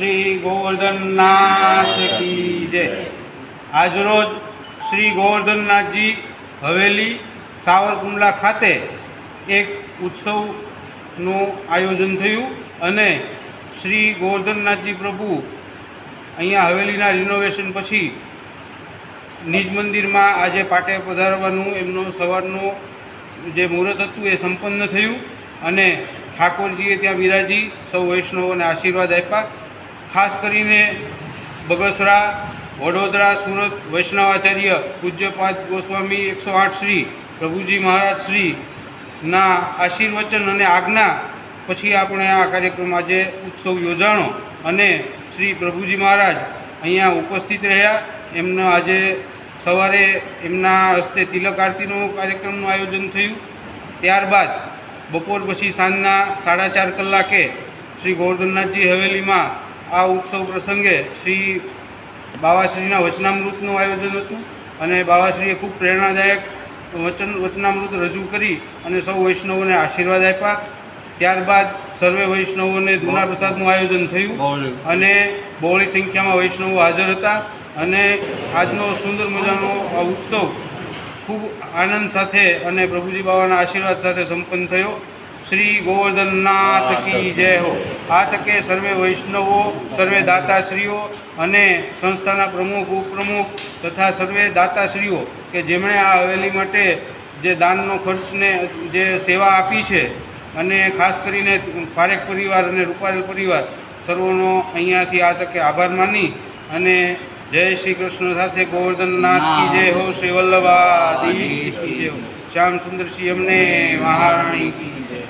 શ્રી ગોવર્ધનનાથ કી જય. આજરોજ શ્રી ગોવર્ધનનાથજી હવેલી સાવરકુંડલા ખાતે એક ઉત્સવનું આયોજન થયું અને શ્રી ગોવર્ધનનાથજી પ્રભુ અહીંયા હવેલીના રિનોવેશન પછી નિજ મંદિરમાં આજે પાટે પધારવાનું, એમનું સવારનું જે મુહૂર્ત હતું એ સંપન્ન થયું અને ઠાકોરજીએ ત્યાં બિરાજી સૌ વૈષ્ણવોને આશીર્વાદ આપ્યા. ખાસ કરીને બગસરા, વડોદરા, સુરત, વૈષ્ણવાચાર્ય પૂજ્યપાદ ગોસ્વામી એકસો આઠ શ્રી, પ્રભુજી મહારાજ શ્રીના આશીર્વચન અને આજ્ઞા પછી આપણે આ કાર્યક્રમ આજે ઉત્સવ યોજાણો અને શ્રી પ્રભુજી મહારાજ અહીંયા ઉપસ્થિત રહ્યા. એમનો આજે સવારે એમના હસ્તે તિલક આરતીનું કાર્યક્રમનું આયોજન થયું. ત્યારબાદ બપોર પછી સાંજના સાડા ચાર કલાકે શ્રી ગોવર્ધનનાથજી હવેલીમાં આ ઉત્સવ પ્રસંગે શ્રી બાવાશ્રીના વચનામૃતનું આયોજન હતું અને બાવાશ્રીએ ખૂબ પ્રેરણાદાયક વચન વચનામૃત રજૂ કરી અને સૌ વૈષ્ણવોને આશીર્વાદ આપ્યા. ત્યારબાદ સર્વે વૈષ્ણવોને દુના પ્રસાદનું આયોજન થયું અને બહોળી સંખ્યામાં વૈષ્ણવો હાજર હતા અને આજનો સુંદર મજાનો આ ઉત્સવ ખૂબ આનંદ સાથે અને પ્રભુજી બાબાના આશીર્વાદ સાથે સંપન્ન થયો. શ્રી ગોવર્ધનનાથ કી જય હો. આ તકે સર્વે વૈષ્ણવો સર્વે દાતાશ્રીઓ અને સંસ્થાના પ્રમુખ ઉપપ્રમુખ તથા સર્વે દાતાશ્રીઓ કે જેમણે આ હવેલી માટે જે દાનનો ખર્ચને જે સેવા આપી છે અને ખાસ કરીને પારેખ પરિવાર અને રૂપારેલ પરિવાર સર્વનો અહીંયાથી આ તકે આભાર માની અને જય શ્રી કૃષ્ણ સાથે ગોવર્ધનનાથ કી જય હો શ્રી વલ્લભાધીશ કી જય શ્યામ સુંદરસિંહ અમને મહારાણી કી જય.